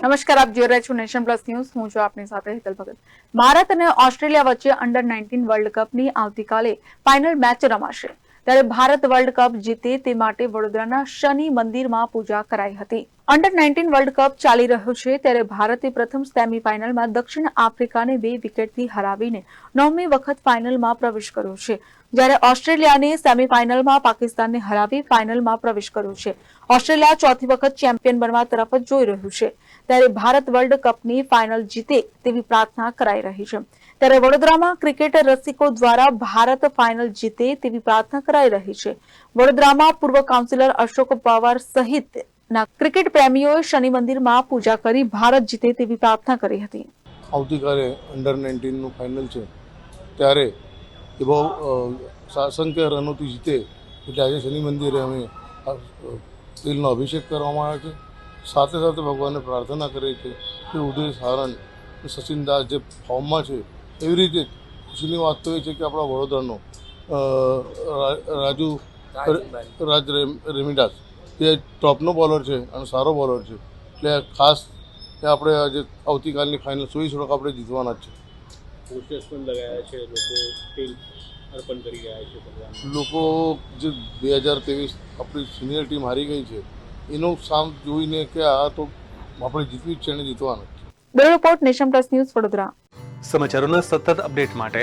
નમસ્કાર, આપ જોઈ રહ્યા છો નેશન પ્લસ ન્યૂઝ. હું છું આપની સાથે હેતલ ભગત. ભારત અને ઓસ્ટ્રેલિયા વચ્ચે અંડર નાઇન્ટીન વર્લ્ડ કપની આવતીકાલે ફાઇનલ મેચ રમાશે. ત્યારે ભારત વર્લ્ડ કપ જીતે તે માટે વડોદરાના શનિ મંદિરમાં પૂજા કરાઈ હતી. અંડર નાઇન્ટીન વર્લ્ડ કપ ચાલી રહ્યો છે, ત્યારે ભારતે પ્રથમ સેમીફાઇનલમાં દક્ષિણ આફ્રિકાને બે વિકેટથી હરાવીને નવમી વખત ફાઇનલમાં પ્રવેશ કર્યો છે. જ્યારે ઓસ્ટ્રેલિયાને સેમીફાઇનલમાં પાકિસ્તાનને હરાવી ફાઇનલમાં પ્રવેશ કર્યો છે. ઓસ્ટ્રેલિયા ચોથી વખત ચેમ્પિયન બનવા તરફ જ જોઈ રહ્યું છે. ત્યારે ભારત વર્લ્ડ કપની ફાઇનલ જીતે તેવી પ્રાર્થના કરાઈ રહી છે. ત્યારે વડોદરામાં ક્રિકેટ રસિકો દ્વારા ભારત ફાઇનલ જીતે તેવી પ્રાર્થના કરાઈ રહી છે. વડોદરામાં પૂર્વ કાઉન્સિલર અશોક પવાર સહિત ના ક્રિકેટ પ્રેમીઓએ શનિ મંદિરમાં પૂજા કરી ભારત જીતે તેવી પ્રાર્થના કરી હતી. આવતીકાલે અંડર નાઇન્ટીનનું ફાઇનલ છે. ત્યારે એ બહુ અ, અસંખ્ય રનોથી જીતે. એટલે આજે શનિ મંદિરે અમે તેલનો અભિષેક કરવામાં આવે છે. સાથે સાથે ભગવાનને પ્રાર્થના કરીએ છીએ કે ઉદય સારણ સચિન દાસ જે ફોર્મમાં છે એવી રીતે ખુશીની વાત તો એ છે કે આપણા વડોદરાનો રાજુ રાજ રેમ- એ ટોપનો બોલર છે અને સારો બોલર છે. એટલે ખાસ કે આપણે આજે આવતીકાલની ફાઇનલ સુઈ સડક આપણે જીતવાના જ છે. પણ લગાયા છે લોકો તેલ અર્પણ કરી રહ્યા છે ભગવાન લોકો જે બે હજાર ત્રેવીસ આપણી સિનિયર ટીમ હારી ગઈ છે એનું સામ જોઈને કે આ તો આપણે જીતવી જ છે અને જીતવાના જ છે. Bureau report nation plus news Vadodara. સમાચારોના સતત અપડેટ માટે